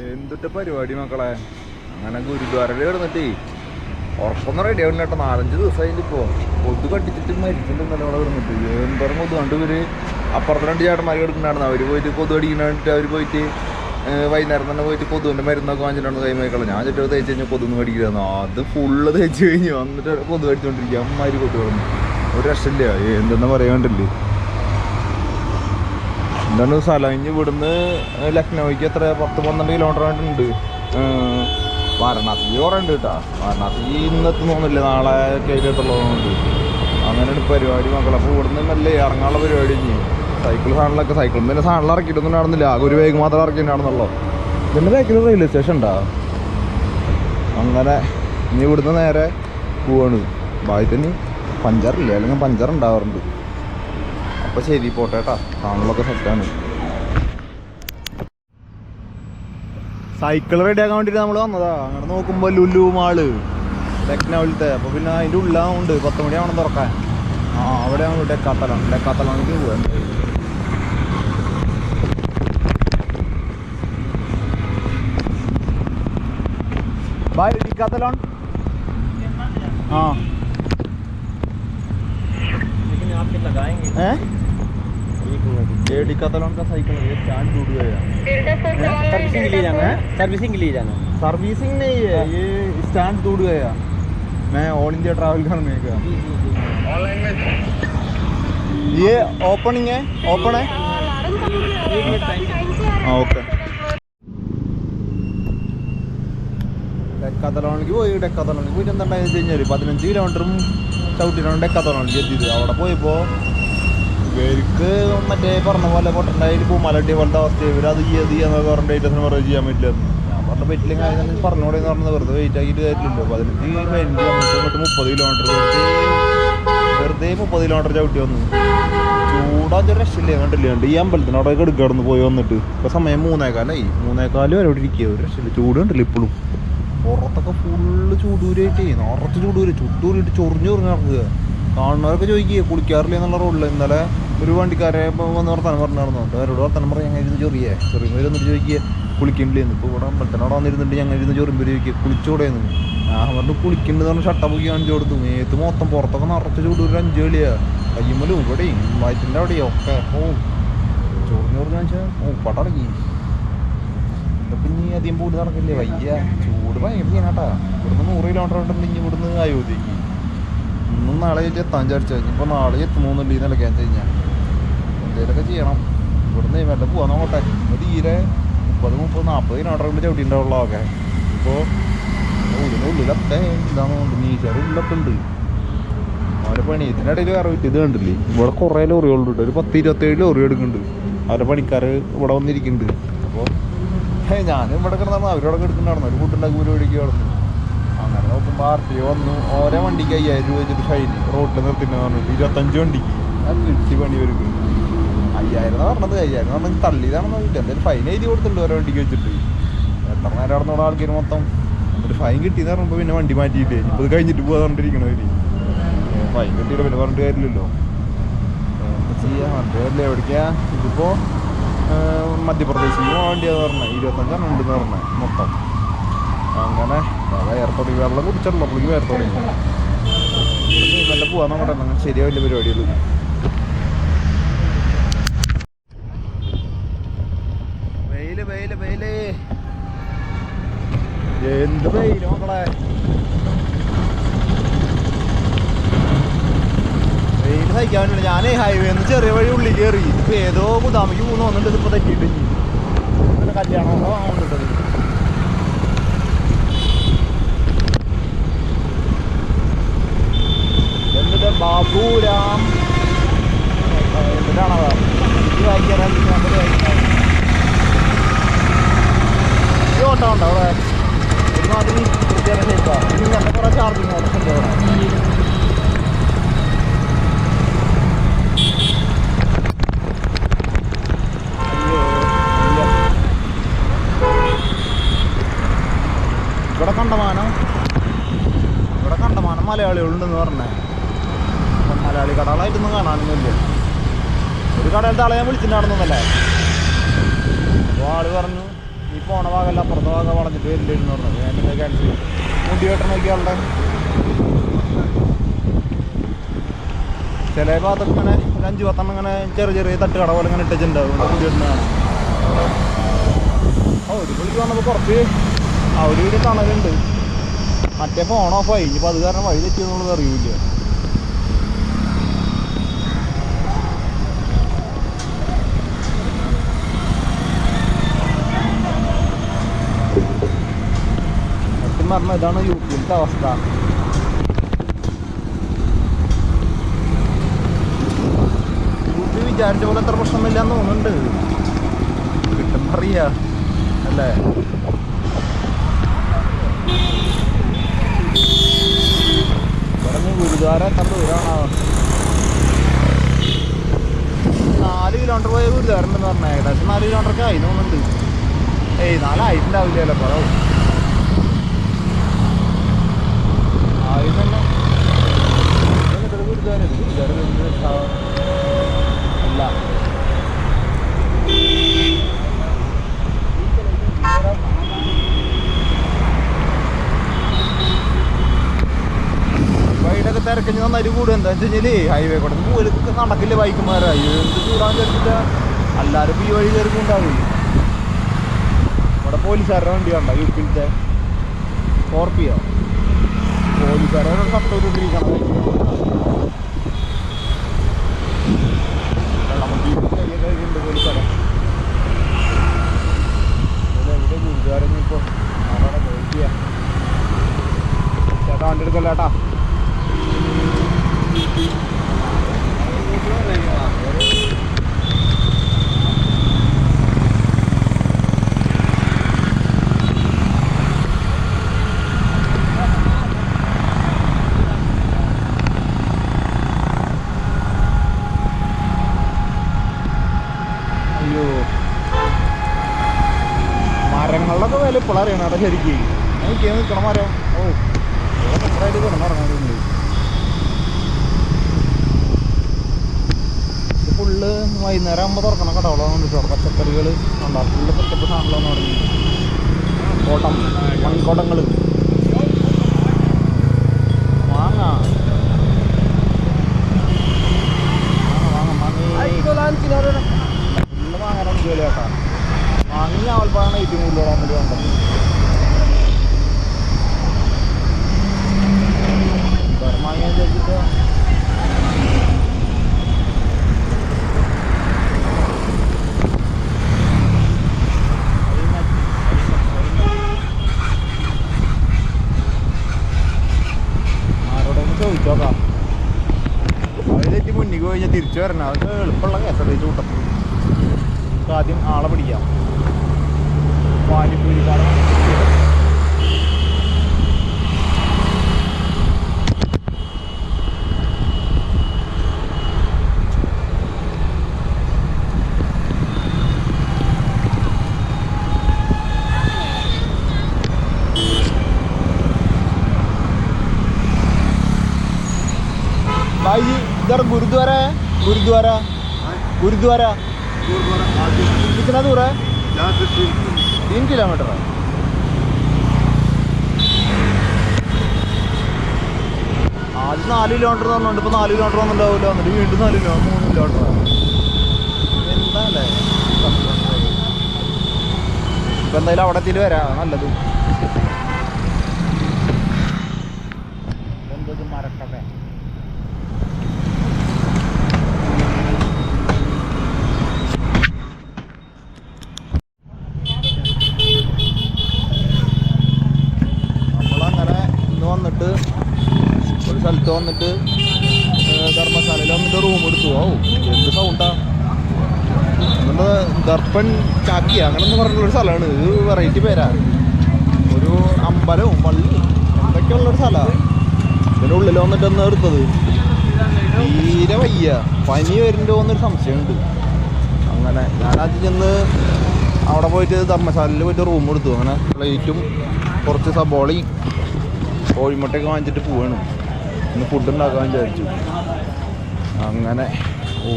എന്തിട്ട് പരിപാടി മക്കളെ? അങ്ങനെ ഗുരുദ്വാരയിൽ കിടന്നിട്ടേ. ഉറപ്പൊന്നും റെഡി ആവുന്ന കേട്ടോ നാലഞ്ച് ദിവസമായിട്ട് ഇപ്പോൾ കൊതു കട്ടിച്ചിട്ട് മരിച്ചിട്ടുണ്ടല്ലോ അവിടെ കിടന്നിട്ട്. എന്തോരം കൊതു കണ്ട് ഇവർ? അപ്പുറത്ത് രണ്ട് ചേട്ടന്മാർ കിടക്കുന്നുണ്ടായിരുന്നു. അവർ പോയിട്ട് കൊതു അടിക്കുന്ന കണ്ടിട്ട് അവർ പോയിട്ട് വൈകുന്നേരം തന്നെ പോയിട്ട് കൊതുവിന്റെ മരുന്നൊക്കെ വാങ്ങിച്ചിട്ടുണ്ട് കൈമേക്കളെ ഞാൻ ചുറ്റും തേച്ച് കഴിഞ്ഞാൽ കൊതുന്ന് മേടിക്കുന്നു അത് ഫുള്ള് തേച്ച് കഴിഞ്ഞു വന്നിട്ട് കൊതു കടിച്ചോണ്ടിരിക്കുക. അമ്മമാര് കൊതു കിടന്നു. ഒരു രക്ഷമില്ല എന്തെന്നാ പറയാണ്ടില്ലേ എന്താണ് സ്ഥലം? ഇനി ഇവിടുന്ന് ലക്നൗക്ക് എത്ര? പത്ത് പന്ത്രണ്ട് കിലോമീറ്റർ ഉണ്ട് വാരണാസി കുറേ ഉണ്ട് കേട്ടോ വാരണാസി ഇന്നത്തെ തോന്നില്ല നാളെ കയറ്റിട്ടുള്ളതുകൊണ്ട് അങ്ങനെയാണ് പരിപാടി മക്കളെ. അപ്പോൾ ഇവിടുന്ന് മെല്ലെ ഇറങ്ങാനുള്ള പരിപാടി ഇനി. സൈക്കിൾ സാധനങ്ങളൊക്കെ സൈക്കിൾ പിന്നെ സാധനങ്ങൾ ഇറക്കിയിട്ടൊന്നും നടന്നില്ല. ആകെ ഒരു വേഗം മാത്രം ഇറക്കിയിട്ടുണ്ടായിരുന്നല്ലോ ഇതിന്റെ ബാക്കിൽ റെയിൽവേ സ്റ്റേഷൻ ഉണ്ടോ അങ്ങനെ ഇനി ഇവിടുന്ന് നേരെ പോവാണ്. ഭാഗ്യത്തിന് പഞ്ചറില്ല? അല്ലെങ്കിൽ പഞ്ചർ ഉണ്ടാവാറുണ്ട്. അപ്പൊ ശരി പോട്ടെ കേട്ടോ. സെറ്റ് സെറ്റാണ് സൈക്കിൾ റെഡിയാക്കാൻ വേണ്ടിട്ട് നമ്മൾ വന്നതാ. അങ്ങനെ നോക്കുമ്പോൾ ലുലു മാൾ ലക്നൌവിലത്തെ. അപ്പോൾ പിന്നെ അതിന്റെ ഉള്ളാവുണ്ട്. പത്ത് മണിയാവണം തുറക്കാൻ. ആ അവിടെ ആണോ ഡെക്കാത്തലണിക്ക് പോകാൻ ബായ് ആ. ഏ? ये डिकाथलॉन का साइकिल है ये चार्ज टूट गया सर्विसिंग के लिए जाना है सर्विसिंग के लिए जाना है सर्विसिंग नहीं है ये स्टैंड टूट गया मैं ऑल इंडिया ट्रैवल करने का ये ओपनिंग है ओपन है एक मिनट टाइम हाँ ओके ഡെക്കാത്തലോണിക്ക് പോയി ഡെക്കാത്തലോണിക്ക് പോയിട്ട് എന്താണെന്ന് വെച്ച് കഴിഞ്ഞാൽ പതിനഞ്ച് കിലോമീറ്ററും ചവിട്ടിട്ടാണ് ഡെക്കാത്തലോണിക്ക് എത്തിയത് അവിടെ പോയപ്പോൾ ഇവർക്ക് മറ്റേ പറഞ്ഞ പോലെ പൊട്ടണ്ടായി പൂമാലട്ടി പോലത്തെ അവസ്ഥ ഇവർ അത് ചെയ്യുക ചെയ്യാന്ന് പറഞ്ഞിട്ട് ഡേറ്റസിന് പറയുക ചെയ്യാൻ പറ്റില്ല. ഞാൻ പറഞ്ഞ പറ്റില്ല കാര്യം പറഞ്ഞോടെ എന്ന് പറഞ്ഞത് വെറുതെ വെയിറ്റ് ആക്കിയിട്ട് കാര്യമില്ലല്ലോ. പതിനഞ്ച് പതിനഞ്ച് അങ്ങോട്ട് മുപ്പത് കിലോമീറ്റർ വെറുതെ വെറുതെ മുപ്പത് കിലോമീറ്റർ ചവിട്ടി വന്നു. ചൂടാച്ച രക്ഷയില്ലേ? കണ്ടില്ലേ? കണ്ട് ഈ അമ്പലത്തിന് അവിടെ കിടന്ന് പോയി വന്നിട്ട്. ഇപ്പൊ സമയം മൂന്നേക്കാലായി മൂന്നേക്കാലും അവരോട് ഇരിക്കുക ഒരു രക്ഷയില്ല. ചൂട് കണ്ടില്ല ഇപ്പോഴും? പുറത്തൊക്കെ ഫുള്ള് ചൂടൂരായിട്ടേ നിറച്ച് ചൂടൂര്. ചുട്ടൂരിട്ട് ചൊറിഞ്ഞു ചൊറിഞ്ഞ് നടക്കുക. കാണുന്നവരൊക്കെ ചോദിക്കുക കുളിക്കാറില്ല എന്നുള്ള റോഡിൽ ഇന്നലെ ഒരു വണ്ടിക്കാരെ വന്ന് പറഞ്ഞു പറഞ്ഞായിരുന്നു. അവരോട് വർത്താനം പറഞ്ഞ് ഞങ്ങൾ ഇരുന്ന് ചൊറിയേ. ചൊറിയുമ്പോൾ വന്നിട്ട് ചോദിക്കുക കുളിക്കണ്ടില്ലെന്ന് ഇപ്പോൾ ഇവിടെ അമ്പലത്തിനോട് വന്നിരുന്നിട്ട് ഞങ്ങൾ ഇരുന്ന് ചൊറിയുമ്പോൾ ചോദിക്കുക കുളിച്ചോടെയെന്ന് ഞാൻ പറഞ്ഞു കുളിക്കുന്നുണ്ട് പറഞ്ഞ് ഷട്ട പോയി കാണിച്ചു കൊടുത്തു. മേത്ത് മൊത്തം പുറത്തൊക്കെ നിറച്ച് ചൂട് ഒരു അഞ്ച് കളിയാ. കയ്യുമ്മലും ഇവിടെയും വയറ്റിന്റെ അവിടെയും ഒക്കെ. ഓ ചോറിഞ്ഞ് ചൊറിഞ്ഞു വെച്ചാൽ ഓ പടറങ്ങി പിന്നെ അധികം പോയിട്ട് നടക്കില്ലേ? വയ്യ. ചൂട് ഭയങ്കര ചെയ്യാനാട്ടാ ഇവിടുന്ന് നൂറ് കിലോമീറ്റർ ഉണ്ടെങ്കിൽ ഇവിടുന്ന് അയോധ്യക്ക് ഇന്നും നാളെ ആയിട്ട് എത്താൻ വിചാരിച്ചു ഇനിയിപ്പോൾ നാളെ എത്തുന്നുണ്ട് ഈ നിലയ്ക്കാൻ ചെയ്യാൻ എന്തെങ്കിലുമൊക്കെ ചെയ്യണം. ഇവിടുന്ന് വേണ്ട പോവാൻ നോക്കട്ടെ. ഇന്ന് തീരെ മുപ്പത് മുപ്പത് നാൽപ്പത് കിലോമീറ്റർ ഉണ്ടാവുള്ളൂ ഒക്കെ ഇപ്പോൾ ഉള്ളിന് ഉള്ളിലൊക്കെ തോന്നുന്നു. മീശയുടെ ഉള്ളിലൊക്കെ ഉണ്ട് അവരെ പണി ഇതിനിടയിൽ വേറെ ഇത് കണ്ടില്ലേ? ഇവിടെ കുറേ ലോറികളുണ്ട് ഒരു പത്ത് ഇരുപത്തേഴ് ലോറി എടുക്കുന്നുണ്ട്. അവരുടെ പണിക്കാർ ഇവിടെ വന്നിരിക്കുന്നുണ്ട്. അപ്പോൾ ഞാൻ ഇവിടെ കിടന്നു അവരോടൊക്കെ എടുക്കുന്നുണ്ടായിരുന്നു. ഒരു കൂട്ടുണ്ടാക്കി പരിപാടിക്ക് കിടന്നു അങ്ങനെ നോക്കുമ്പോൾ ആർ ടി വന്നു. ഓരോ വണ്ടിക്ക് അയ്യായിരം രൂപ വെച്ചിട്ട് ഫൈൻ റോട്ടിൽ നിർത്തിന്ന് പറഞ്ഞിട്ട് ഇരുപത്തഞ്ച് വണ്ടിക്ക്. അത് കിട്ടി പണി വരും അയ്യായിരം എന്ന് പറഞ്ഞത്? അയ്യായിരം എന്ന് പറഞ്ഞാൽ തള്ളിയതാണെന്ന് നോക്കിയിട്ട് എന്തായാലും ഫൈൻ എഴുതി കൊടുത്തിട്ടുണ്ട് ഓരോ വണ്ടിക്ക് വെച്ചിട്ട്. എത്ര നേരം അവിടെ നിന്ന് ആൾക്കാർ മൊത്തം. എന്നിട്ട് ഫൈൻ കിട്ടിയെന്ന് പറഞ്ഞപ്പോൾ പിന്നെ വണ്ടി മാറ്റിയിട്ടേ ഇപ്പോൾ കഴിഞ്ഞിട്ട് പോകാൻ പറഞ്ഞിരിക്കണവര് ഫൈൻ കിട്ടിയിട്ട് പിന്നെ പറഞ്ഞിട്ട് കാര്യമില്ലല്ലോ. എന്താ ചെയ്യാ? പറഞ്ഞിട്ട് കാര്യമില്ല എവിടേക്കാ? ഇതിപ്പോ മധ്യപ്രദേശിൽ പോകാൻ വേണ്ടിയാന്ന് പറഞ്ഞത് ഇരുപത്തഞ്ചാണ് ഉണ്ടെന്ന് പറഞ്ഞത് മൊത്തം. അങ്ങനെ എയർപോർട്ടിൽ വെള്ളം കുടിച്ചല്ലോ പുള്ളിക്ക് എയർപോർട്ടിൽ നല്ല പോവാൻ നോക്കട്ടെ അങ്ങനെ ശരിയാവില്ല പരിപാടികൾ. വെയിൽ വെയിൽ വെയിൽ. എന്ത് വെയിൽ മക്കളെ? വെയിൽ സഹിക്കാൻ വേണ്ടി ഞാനേ ഹൈവേന്ന് ചെറിയ വഴി ഉള്ളിൽ കയറി ഇപ്പൊ ഏതോ ഗുദാമിക്ക് പോകുന്നു വന്നിട്ട് ഇപ്പൊ തെറ്റിയിട്ട് കല്യാണം ആവുന്നുണ്ടത് ബാബുരാം കാണാനൊന്നുമില്ല ഒരു കടയിലത്തെ ആളെ ഞാൻ വിളിച്ചിട്ടുണ്ടാണെന്നല്ലേ അപ്പോൾ ആൾ പറഞ്ഞു ഈ പോണ ഭാഗമല്ല അപ്പുറത്തെ ഭാഗം വളഞ്ഞിട്ട് വരില്ലായിരുന്നു പറഞ്ഞത് ഞാൻ എന്താ ക്യാൻസൽ ചെയ്തു. മുടി വെട്ടണം നോക്കിയാളുടെ ചില ഭാഗത്തൊക്കെ ഇങ്ങനെ ഒരു അഞ്ച് പത്തെണ്ണം ഇങ്ങനെ ചെറിയ ചെറിയ തട്ടുകട പോലെ ഇങ്ങനെ ഇട്ടിട്ടുണ്ടാവും മുടി വെട്ടുന്നതാണ് ഓ ഒരു വിളിച്ച് വന്നപ്പോൾ കുറച്ച് ആ ഒരു വീട് തണലുണ്ട് മറ്റേ ഫോൺ ഓഫായി ഇനിയിപ്പോൾ അത് കാരണം വഴി തെറ്റിയെന്നുള്ളത് അറിയില്ല. പറഞ്ഞാൽ ഇതാണ് യു പിയിലത്തെ അവസ്ഥ യു പി വിചാരിച്ച പോലെ അത്ര പ്രശ്നമില്ലാന്ന് തോന്നുന്നുണ്ട് കിട്ടുമ്പോൾ അറിയാ അല്ലേ? ഗുരുദ്വാര കണ്ടു ദൂരമാണോ നാല് കിലോമീറ്റർ പോയ ഗുരുദ്വാര ഉണ്ടെന്ന് പറഞ്ഞാൽ ഏകദേശം നാല് കിലോമീറ്റർ ഒക്കെ ആയി തോന്നുന്നുണ്ട്. ഏയ് നാലായിട്ടുണ്ടാവില്ലല്ലോ കുറവ് ആയി തന്നെ ഇതിനകത്തൊരു ഗുരുദ്വാര ഉണ്ട്. ഗുരുദ്വാര വലിയ സ്ഥാ- അല്ല വൈഡൊക്കെ തിരക്കഞ്ഞ് നന്നായിട്ട് കൂടും. എന്താ വെച്ച് കഴിഞ്ഞാൽ ഹൈവേ കൂടെ പോലൊക്കെ നടക്കില്ല ബൈക്കുമാരായി എന്ത് ചൂടാൻ ചേർത്തില്ല എല്ലാവരും ഈ വഴി കയറിക്കൊണ്ടാവും ഇവിടെ പോലീസുകാരുടെ വണ്ടി കണ്ട? യു പിയിലത്തെ സ്കോർപ്പിയോ ഇട്ടിരിക്കണം ഉണ്ട് പോലീസുകാരെ എവിടെ ഗുരുദ്വാരം ഇപ്പോൾ അതാണ് നോക്കിയ ചേട്ടാ വണ്ടി എടുക്കല്ല ചേട്ടാ അയ്യോ അറിയണം അവിടെ ശരിക്കും എനിക്ക് നിൽക്കണ മരം. ഓ. കിടന്നിറങ്ങുന്നുണ്ട് ഇത് ഫുള്ള് വൈകുന്നേരം ആകുമ്പോൾ തുറക്കണം കേട്ടോ അവളെ അവിടെ പച്ചക്കറികൾ ഉണ്ടാവും ഫുള്ള് പച്ചപ്പ് സാധനങ്ങളെന്ന് തുടങ്ങി കോട്ടം മൺകോട്ടങ്ങൾ മാങ്ങ. ഫുള്ള് മാങ്ങാനാണ് ജോലി കേട്ടാ. മാങ്ങി ആവൽപ്പാണ് ഏറ്റവും കൂടുതൽ വേണ്ടി വേണ്ടത് ചോദിച്ചോക്കാം. അത് തെറ്റി മുന്നിൽ കഴിഞ്ഞാൽ തിരിച്ചു വരണം. അത് എളുപ്പമുള്ള गुरुद्वारा गुरुद्वारा कितना दूर है यहाँ से तीन तीन किलोमीटर है ആദ്യം നാല് കിലോമീറ്റർ തന്നുണ്ട് ഇപ്പൊ നാല് കിലോമീറ്റർ വന്നിട്ടുണ്ടാവില്ല എന്നിട്ട് വീണ്ടും നാല് കിലോ മൂന്ന് കിലോമീറ്റർ എന്താ അല്ലേ ഇപ്പൊ എന്തായാലും അവിടെ എത്തിയിട്ട് വരാം അതാ നല്ലത് ഒരു സ്ഥലത്ത് വന്നിട്ട് ധർമ്മശാലയിൽ വന്നിട്ട് റൂം എടുത്തു. ഓ എന്ത് സൗണ്ടാ നമ്മുടെ ദർപ്പൺ ചാക്കി അങ്ങനെ എന്ന് പറഞ്ഞിട്ടുള്ളൊരു സ്ഥലമാണ്. ഇത് വെറൈറ്റി പേരാ. ഒരു അമ്പലവും പള്ളി എന്തൊക്കെയുള്ളൊരു സ്ഥലമാണ് ഇതിന്റെ ഉള്ളിൽ വന്നിട്ട് ഒന്ന് എടുത്തത്? തീരെ വയ്യ. പനി വരുന്നുണ്ടോ എന്നൊരു സംശയമുണ്ട്. അങ്ങനെ ഞാനാദ്യം ചെന്ന് അവിടെ പോയിട്ട് ധർമ്മശാലയിൽ പോയിട്ട് റൂം എടുത്തു. അങ്ങനെ പ്ലേറ്റും കുറച്ച് സബോളയും കോഴിമുട്ടയൊക്കെ വാങ്ങിച്ചിട്ട് പോവാണ്. ഇന്ന് ഫുഡ് ഉണ്ടാക്കാൻ വിചാരിച്ചു. അങ്ങനെ ഓ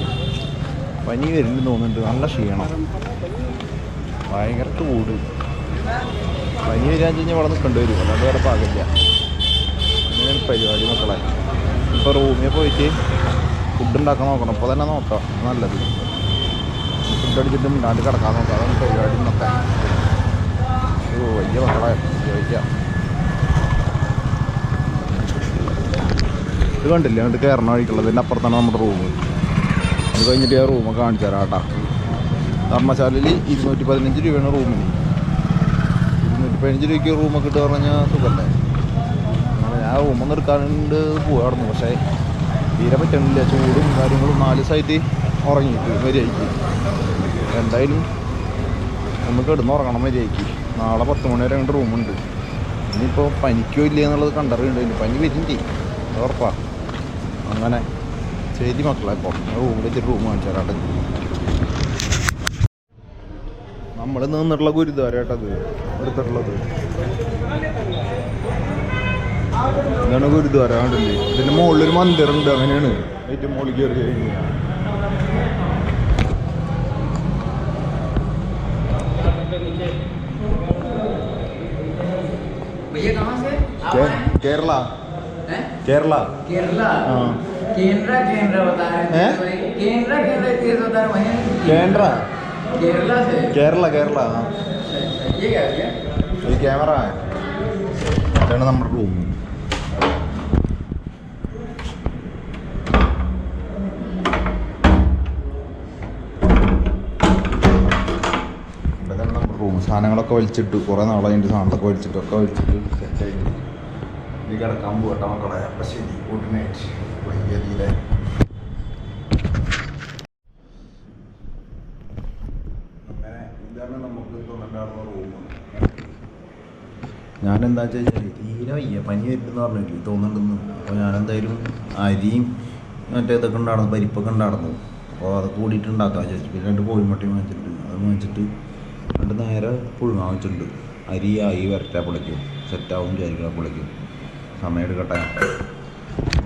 പനി വരുന്നുണ്ട് തോന്നുന്നുണ്ട്. നല്ല ക്ഷീണം. ഭയങ്കര ചൂട്. പനി വരാന്ന് കഴിഞ്ഞാൽ ഇവിടെ നിൽക്കേണ്ടി വരും. അല്ലാണ്ട് വേറെ പാകില്ല അങ്ങനെയാണ് പരിപാടി മക്കളെ. ഇപ്പോൾ റൂമിൽ പോയിട്ട് ഫുഡ് ഉണ്ടാക്കാൻ നോക്കണം. ഇപ്പോൾ തന്നെ നോക്കാം. നല്ലത്. ഫുഡ് അടിച്ചിട്ട് മിണ്ടാണ്ട് കിടക്കാൻ നോക്കാം. അതാണ് പരിപാടി നോക്കാം ഓ വലിയ മക്കളെ. ചോദിക്കാം ഇത് കണ്ടില്ല? എന്നിട്ട് കയറണ വഴിക്കുള്ളത്. ഇതിന്റെ അപ്പുറത്താണ് നമ്മുടെ റൂം അത് കഴിഞ്ഞിട്ട് ഞാൻ റൂമൊക്കെ കാണിച്ചു തരാം കേട്ടോ. ധർമ്മശാലയിൽ ഇരുന്നൂറ്റി പതിനഞ്ച് രൂപയാണ് റൂമിന് ഇരുന്നൂറ്റി പതിനഞ്ച് രൂപയ്ക്ക് റൂമൊക്കെ ഇട്ട് പറഞ്ഞാൽ സുഖമല്ലേ ഞാൻ റൂമൊന്നും എടുക്കാനുണ്ട് പോവായിരുന്നു. പക്ഷേ തീരെ പറ്റണില്ല. ചൂടും കാര്യങ്ങളും നാല് ദിവസമായിട്ട് ഉറങ്ങിയിട്ട് മര്യാദയ്ക്ക്. എന്തായാലും നമുക്ക് ഒന്ന് കിടന്നുറങ്ങണം മര്യാദയ്ക്ക്. നാളെ പത്ത് മണി വരെ അങ്ങോട്ട് റൂമുണ്ട് ഇനിയിപ്പോൾ പനിക്കോ ഇല്ല എന്നുള്ളത് ഇനി പനി വരുന്നുണ്ട് ചെയ്യും ഉറപ്പാ. അങ്ങനെ ശരി മക്കളെ റൂമിൽ വെച്ചിട്ട് റൂം കാണിച്ചു നമ്മൾ നിന്നിട്ടുള്ള ഗുരുദ്വാരേട്ടത് എടുത്തിട്ടുള്ളത് ഇതാണ് ഗുരുദ്വാര കണ്ടില്ലേ? ഇതിന്റെ മുകളിലൊരു ഒരു മന്ദിറുണ്ട് അങ്ങനെയാണ്. ഏറ്റവും മുകളിൽ കയറി കഴിഞ്ഞു. भैया കേരള. കേരള. കേന്ദ്ര കേന്ദ്ര കേന്ദ്ര കേന്ദ്ര കേരള കേരള കേരള. ഈ ക്യാമറ. അതാണ് നമ്മുടെ റൂം. സാധനങ്ങളൊക്കെ വലിച്ചിട്ട്. കുറേ നാളെ അതിന്റെ സാധനങ്ങളൊക്കെ വലിച്ചിട്ട്. ഒക്കെ വലിച്ചിട്ട് സെറ്റായിട്ട് ഇത് കമ്പ് കേട്ട മക്കളെ. അപ്പം ശരി ഗുഡ് നൈറ്റ് തീരെ അങ്ങനെ ഇതാണ് നമുക്ക് റൂം എന്താ വെച്ചാൽ തീരെ വയ്യ. പനി വരുന്നെന്ന് പറഞ്ഞില്ലേ? തോന്നുന്നുണ്ടെന്ന്. അപ്പോൾ ഞാൻ എന്തായാലും അരിയും മറ്റേ ഇതൊക്കെ ഉണ്ടായിരുന്നു പരിപ്പൊക്കെ ഉണ്ടായിരുന്നു. അപ്പോൾ അത് കൂടിയിട്ട് ഉണ്ടാക്കാൻ വിചാരിച്ചു. പിന്നെ രണ്ട് കോഴിമുട്ടയും വാങ്ങിച്ചിട്ട് അത് വാങ്ങിച്ചിട്ട് രണ്ട് നേരെ പുഴുങ്ങാൻ വെച്ചിട്ടുണ്ട്. അരി ആയി പൊളിക്കും. സെറ്റാവും വിചാരിക്കണപ്പിളയ്ക്കും സമയം എടുക്കട്ടെ.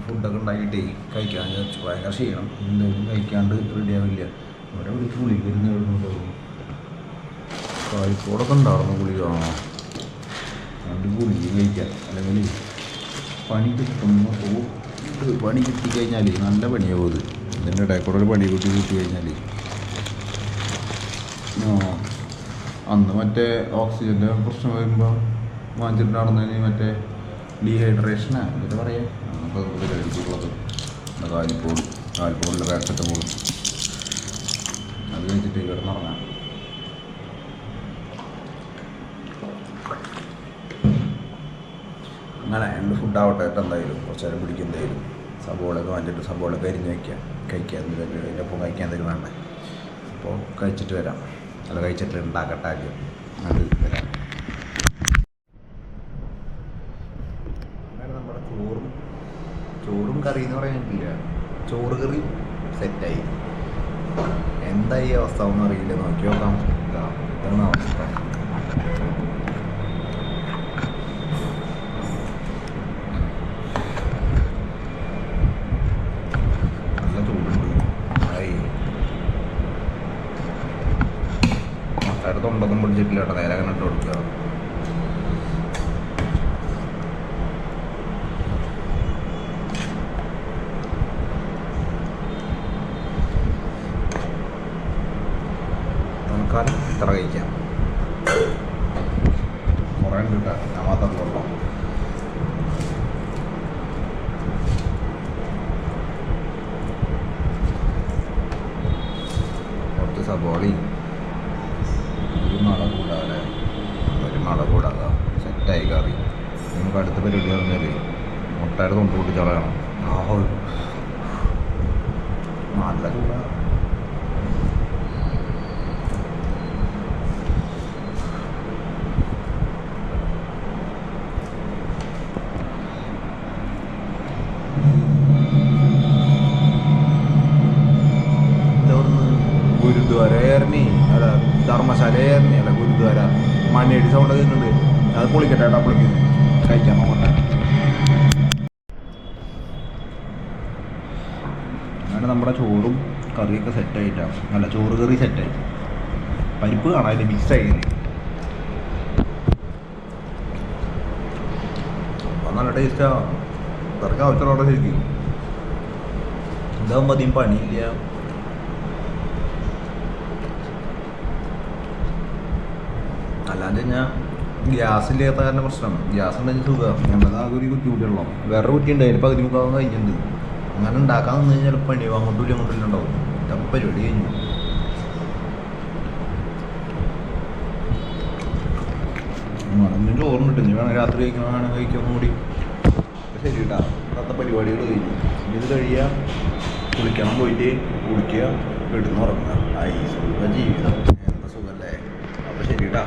ഫുഡൊക്കെ ഉണ്ടാക്കിയിട്ടേ കഴിക്കാൻ വിചാരിച്ചു. ഭയങ്കര ക്ഷീണം. എന്തെങ്കിലും കഴിക്കാണ്ട് റെഡി ആവില്ല. ഇവിടെ വിളിച്ച് ഗുളിക വരുന്നുണ്ടോ. കായ്പോടൊക്കെ ഉണ്ടായിരുന്നു ഗുളിക. രണ്ട് ഗുളിക കഴിക്കാം. അല്ലെങ്കിൽ പണി കിട്ടുമ്പോൾ പണി കിട്ടിക്കഴിഞ്ഞാൽ നല്ല പണിയാവും ഇത് ഇതിന്റെ ഇടയിൽ കൂടെ ഒരു പണി കൂട്ടി കഴിഞ്ഞാൽ അന്ന് മറ്റേ ഓക്സിജന്റെ പ്രശ്നം വരുമ്പോൾ വാങ്ങിച്ചിട്ടുണ്ടാകുന്നതിന് മറ്റേ ഡീഹൈഡ്രേഷനാ എന്നിട്ട് പറയാം? അങ്ങനത്തെ കഴിച്ചിട്ടുള്ളത് കാലിപ്പോൾ കാലിപ്പോളിൽ പാരസെറ്റമോൾ അത് കഴിച്ചിട്ട് കിടന്നുറങ്ങാം അങ്ങനെ എന്റെ ഫുഡാവട്ടെ എന്തായാലും. കുറച്ച് നേരം പിടിക്കും എന്തായാലും. സബോളൊക്കെ വാങ്ങിച്ചിട്ട് സബോളൊക്കെ അരിഞ്ഞ് വയ്ക്കാം കഴിക്കാം എന്തെങ്കിലും അതിന്റെ ഒപ്പം കഴിക്കാൻ എന്തെങ്കിലും വേണ്ടേ. അപ്പോൾ കഴിച്ചിട്ട് വരാം. അല്ല കഴിച്ചിട്ട് ഉണ്ടാക്കട്ടെ ആദ്യം. അത് വരാം അങ്ങനെ നമ്മുടെ ചോറും ചോറും കറി എന്ന് പറയാൻ പറ്റില്ല. ചോറ് കറി സെറ്റായി എന്തായി അവസ്ഥ ഒന്നും അറിയില്ല നോക്കി. നോക്കാം അവസ്ഥ നല്ല ചൂടുണ്ട് ആയി മസാല തൊണ്ടൊന്നും പിടിച്ചിട്ടില്ല കേട്ടോ നേരെ അങ്ങനെ ഇട്ട് കൊടുക്കുക തൽക്കാലം ഇത്ര കഴിക്കാം? കുറേ കിട്ടാം. ഞാൻ മാത്രം കൊള്ളാം കുറച്ച് സബോളയും ഒരു മഴ കൂടാതെ ഒരു മഴ കൂടാതെ സെറ്റായി കറി. നമുക്ക് അടുത്ത പരിപാടി പറഞ്ഞാൽ മുട്ടയുടെ തൊണ്ട് ചളയണം ആഹോ. നല്ല ചൂടാ. മണ്ണേടി സൗണ്ട് അത് പൊളിക്കട്ടെ കേട്ടോ പൊളിക്കുന്നു കഴിക്കാൻ അങ്ങനെ നമ്മുടെ ചോറും കറിയൊക്കെ സെറ്റായിട്ടാണ് അല്ല ചോറ് കറി സെറ്റായി പരിപ്പ് കാണാൻ മിക്സ് ആയിരുന്നു നല്ല ടേസ്റ്റാ ഇവർക്ക് ആവശ്യമുള്ള ശരിക്കും. ഇതാകുമ്പോൾ അധികം പണിയില്ല. അല്ലാണ്ട് ഞാൻ ഗ്യാസ് ഇല്ലാത്ത കാരണം പ്രശ്നം. ഗ്യാസ് ഉണ്ടെങ്കിൽ സുഖമാണ് ഞങ്ങളുടെ ആകെ ഒരു കുറ്റി കൂടിയുള്ളൂ വേറെ കുറ്റി ഉണ്ട് അതിന് പകുതി മുക്കാവും കഴിഞ്ഞിട്ടുണ്ട്. അങ്ങനെ ഉണ്ടാക്കാൻ നിന്ന് കഴിഞ്ഞാൽ പണി അങ്ങോട്ടും അങ്ങോട്ടും ഉണ്ടാവും. ഇതാകുമ്പോൾ പരിപാടി കഴിഞ്ഞു. കിട്ടും നീ വേണം രാത്രി കഴിക്കണം വേണം കഴിക്കാൻ കൂടി. അപ്പൊ ശരി കേട്ടാ. അന്നത്തെ പരിപാടികൾ കഴിഞ്ഞു. ഇത് കഴിയുക കുളിക്കണം പോയിട്ട് കുളിക്കുക കിടന്ന് ഉറങ്ങുക. ഐ സുഖ ജീവിതം. എന്താ സുഖമല്ലേ ശരി കേട്ടാ.